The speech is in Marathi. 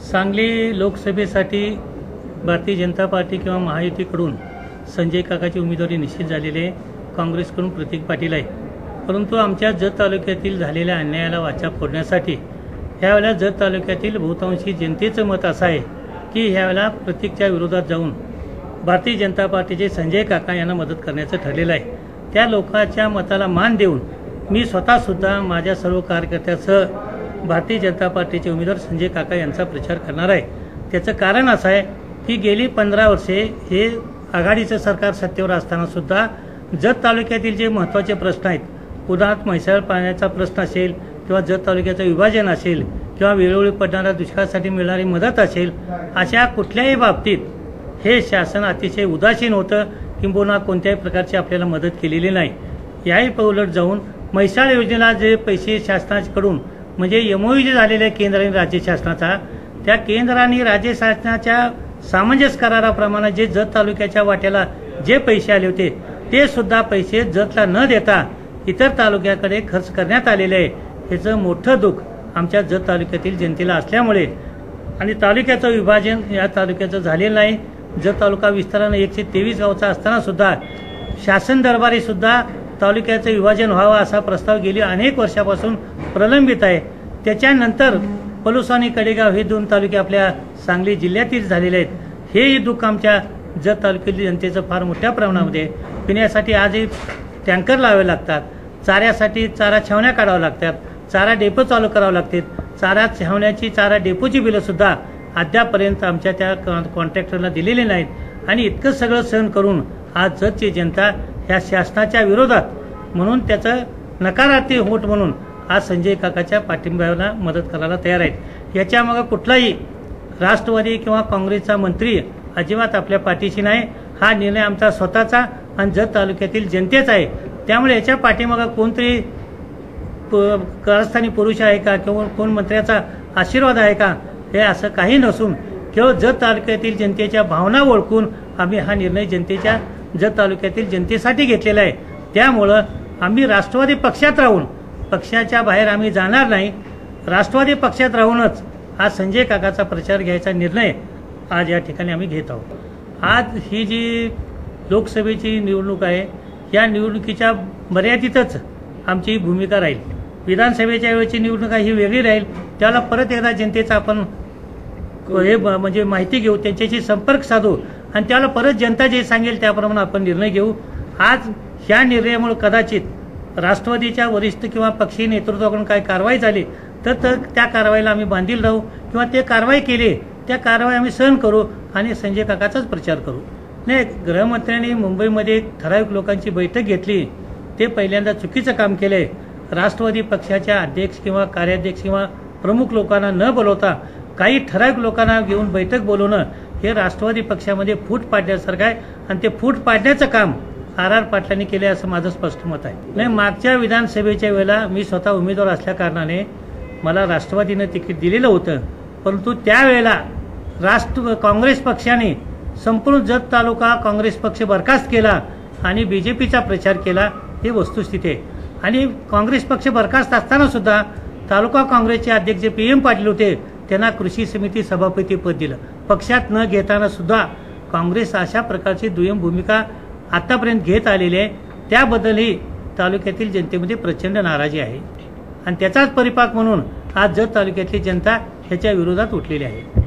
सांगली लोकसभेसाठी भारतीय जनता पार्टी किंवा महायुतीकडून संजय काकाची उमेदवारी निश्चित झालेली आहे. काँग्रेसकडून प्रतीक पाटील आहे. परंतु आमच्या जत तालुक्यातील झालेल्या अन्यायाला वाचा फोडण्यासाठी ह्यावेळेला जत तालुक्यातील बहुतांशी जनतेचं मत असं आहे की ह्यावेळेला प्रतीकच्या विरोधात जाऊन भारतीय जनता पार्टीचे संजय काका यांना मदत करण्याचं ठरलेलं आहे. त्या लोकांच्या मताला मान देऊन मी स्वतःसुद्धा माझ्या सर्व कार्यकर्त्यासह भारतीय जनता पार्टीचे उमेदवार संजय काका यांचा प्रचार करणार आहे. त्याचं कारण असं आहे की गेली पंधरा वर्षे हे आघाडीचं सरकार सत्तेवर असतानासुद्धा जत तालुक्यातील जे महत्त्वाचे प्रश्न आहेत उदाहरणार्थ म्हैसाळ पाण्याचा प्रश्न असेल किंवा जत तालुक्याचं विभाजन असेल किंवा वेळोवेळी पडणाऱ्या दुष्काळासाठी मिळणारी मदत असेल अशा कुठल्याही बाबतीत हे शासन अतिशय उदासीन होतं. किंबहुना कोणत्याही प्रकारची आपल्याला मदत केलेली नाही. याही उलट जाऊन म्हैसाळ योजनेला जे पैसे शासनाकडून म्हणजे एमओयू जे झालेले आहे केंद्र आणि राज्य शासनाचा त्या केंद्र आणि राज्य शासनाच्या सामंजस्य कराराप्रमाणे जे जत तालुक्याच्या वाट्याला जे पैसे आले होते ते सुद्धा पैसे जतला न देता इतर तालुक्याकडे खर्च करण्यात आलेले आहे. याचं मोठं दुःख आमच्या जत तालुक्यातील जनतेला असल्यामुळे. आणि तालुक्याचं विभाजन या तालुक्याचं झालेलं नाही. जत तालुका विस्तारानं एकशे तेवीस गावचा असताना सुद्धा शासन दरबारी सुद्धा तालुक्याचं विभाजन व्हावं असा प्रस्ताव गेली अनेक वर्षापासून प्रलंबित आहे. त्याच्यानंतर पलूस आणि कडेगाव हे दोन तालुके आपल्या सांगली जिल्ह्यातील झालेले आहेत. हेही दुःख आमच्या जत तालुक्यातील जनतेचं फार मोठ्या प्रमाणामध्ये पिण्यासाठी आजही टँकर लावावे लागतात. चाऱ्यासाठी चारा छावण्या काढाव्या लागतात. चारा डेपो चालू करावं लागतात. चारा छावण्याची चारा डेपोची बिलं सुद्धा अद्यापर्यंत आमच्या त्या कॉन्ट्रॅक्टरला दिलेली नाहीत. आणि इतकं सगळं सहन करून आज जतची जनता ह्या शासनाच्या विरोधात म्हणून त्याचं नकारार्थी होट म्हणून आज संजय काकाच्या पाठिंब्याला मदत करायला तयार आहेत. याच्यामागं कुठलाही राष्ट्रवादी किंवा काँग्रेसचा मंत्री अजिबात आपल्या पाठीशी नाही. हा निर्णय आमचा स्वतःचा आणि जत तालुक्यातील जनतेचा आहे. त्यामुळे याच्या पाठीमागं कोणतरी प- कारस्थानी पुरुष आहे का किंवा कोण मंत्र्याचा आशीर्वाद आहे का हे असं काही नसून केवळ जत तालुक्यातील जनतेच्या भावना ओळखून आम्ही हा निर्णय जनतेच्या जत तालुक्यातील जनतेसाठी घेतलेला आहे. त्यामुळं आम्ही राष्ट्रवादी पक्षात राहून पक्षाच्या बाहेर आम्ही जाणार नाही. राष्ट्रवादी पक्षात राहूनच हा संजय काकाचा प्रचार घ्यायचा निर्णय आज या ठिकाणी आम्ही घेत आहोत. आज ही जी लोकसभेची निवडणूक आहे या निवडणुकीच्या मर्यादितच आमची भूमिका राहील. विधानसभेच्या वेळेची निवडणूक ही वेगळी राहील. त्याला परत एकदा जनतेचा आपण हे म्हणजे माहिती घेऊ त्यांच्याशी संपर्क साधू आणि त्याला परत जनता जे सांगेल त्याप्रमाणे आपण निर्णय घेऊ. आज ह्या निर्णयामुळे कदाचित राष्ट्रवादीच्या वरिष्ठ किंवा पक्षी नेतृत्वाकडून काही कारवाई झाली तर तर त्या कारवाईला आम्ही बांधील राहू किंवा ते कारवाई केली त्या कारवाई आम्ही सहन करू आणि संजय काकाचाच प्रचार करू. नाही गृहमंत्र्यांनी मुंबईमध्ये ठराविक लोकांची बैठक घेतली. ते पहिल्यांदा चुकीचं काम केलंय राष्ट्रवादी पक्षाच्या अध्यक्ष किंवा कार्याध्यक्ष किंवा प्रमुख लोकांना न बोलवता काही ठराविक लोकांना घेऊन बैठक बोलवणं हे राष्ट्रवादी पक्षामध्ये फूट पाडण्यासारखं आहे आणि ते फूट पाडण्याचं काम आर आर पाटलांनी केले असं माझं स्पष्ट मत आहे. नाही मागच्या विधानसभेच्या वेळेला मी स्वतः उमेदवार असल्या कारणाने मला राष्ट्रवादीनं तिकीट दिलेलं होतं परंतु त्यावेळेला राष्ट्र काँग्रेस पक्षाने संपूर्ण जत तालुका काँग्रेस पक्ष बरखास्त केला आणि बी जे पीचा प्रचार केला ही वस्तुस्थिती आहे. आणि काँग्रेस पक्ष बरखास्त असताना सुद्धा तालुका काँग्रेसचे अध्यक्ष जे पी एम पाटील होते त्यांना कृषी समिती सभापती पद दिलं. पक्षात न घेताना सुद्धा काँग्रेस अशा प्रकारची दुय्यम भूमिका आतापर्यंत घेत आलेले त्याबद्दलही तालुक्यातील जनतेमध्ये प्रचंड नाराजी आहे. आणि त्याचाच परिपाक म्हणून आज जत तालुक्यातली जनता ह्याच्या विरोधात उठलेली आहे.